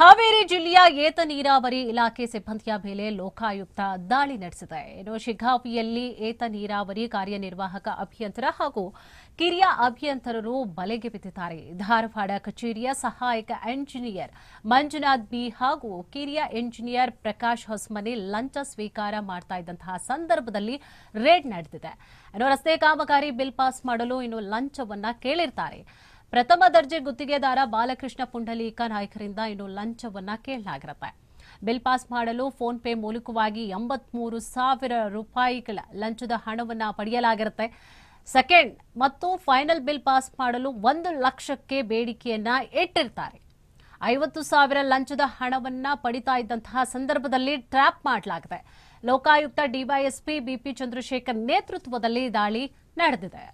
ಹಾವೇರಿ ಜಿಲ್ಲೆಯ ಏತ ನೀರಾವರಿ ಇಲಾಖೆ ಸಿಬ್ಬಂದಿಯ ಮೇಲೆ ಲೋಕಾಯುಕ್ತ ದಾಳಿ ನಡೆಸಿದೆ. ಇನ್ನು ಶಿಗ್ಗಾವಿಯಲ್ಲಿ ಏತ ನೀರಾವರಿ ಕಾರ್ಯನಿರ್ವಾಹಕ ಅಭಿಯಂತರ ಹಾಗೂ ಕಿರಿಯ ಅಭಿಯಂತರರು ಬಲೆಗೆ ಬಿದ್ದಿದ್ದಾರೆ. ಧಾರವಾಡ ಕಚೇರಿಯ ಸಹಾಯಕ ಎಂಜಿನಿಯರ್ ಮಂಜುನಾಥ್ ಬಿ ಹಾಗೂ ಕಿರಿಯ ಎಂಜಿನಿಯರ್ ಪ್ರಕಾಶ್ ಹೊಸ್ಮನೆ ಲಂಚ ಸ್ವೀಕಾರ ಮಾಡ್ತಾ ಸಂದರ್ಭದಲ್ಲಿ ರೇಡ್ ನಡೆದಿದೆ. ಇನ್ನು ರಸ್ತೆ ಕಾಮಗಾರಿ ಬಿಲ್ ಪಾಸ್ ಮಾಡಲು ಇನ್ನು ಲಂಚವನ್ನ ಕೇಳಿರ್ತಾರೆ. ಪ್ರಥಮ ದರ್ಜೆ ಗುತ್ತಿಗೆದಾರ ಬಾಲಕೃಷ್ಣ ಪುಂಡಲೀಕ ನಾಯಕರಿಂದ ಇನ್ನು ಲಂಚವನ್ನ ಕೇಳಲಾಗಿರುತ್ತೆ. ಬಿಲ್ ಪಾಸ್ ಮಾಡಲು ಫೋನ್ ಪೇ ಮೂಲಕವಾಗಿ ಎಂಬತ್ಮೂರು ಸಾವಿರ ರೂಪಾಯಿಗಳ ಲಂಚದ ಹಣವನ್ನ ಪಡೆಯಲಾಗಿರುತ್ತೆ. ಸೆಕೆಂಡ್ ಮತ್ತು ಫೈನಲ್ ಬಿಲ್ ಪಾಸ್ ಮಾಡಲು ಒಂದು ಲಕ್ಷಕ್ಕೆ ಬೇಡಿಕೆಯನ್ನ ಇಟ್ಟಿರ್ತಾರೆ. ಐವತ್ತು ಸಾವಿರ ಲಂಚದ ಹಣವನ್ನ ಪಡಿತಾ ಇದ್ದಂತಹ ಸಂದರ್ಭದಲ್ಲಿ ಟ್ರ್ಯಾಪ್ ಮಾಡಲಾಗಿದೆ. ಲೋಕಾಯುಕ್ತ ಡಿವೈಎಸ್ಪಿ ಬಿಪಿ ಚಂದ್ರಶೇಖರ್ ನೇತೃತ್ವದಲ್ಲಿ ದಾಳಿ ನಡೆದಿದೆ.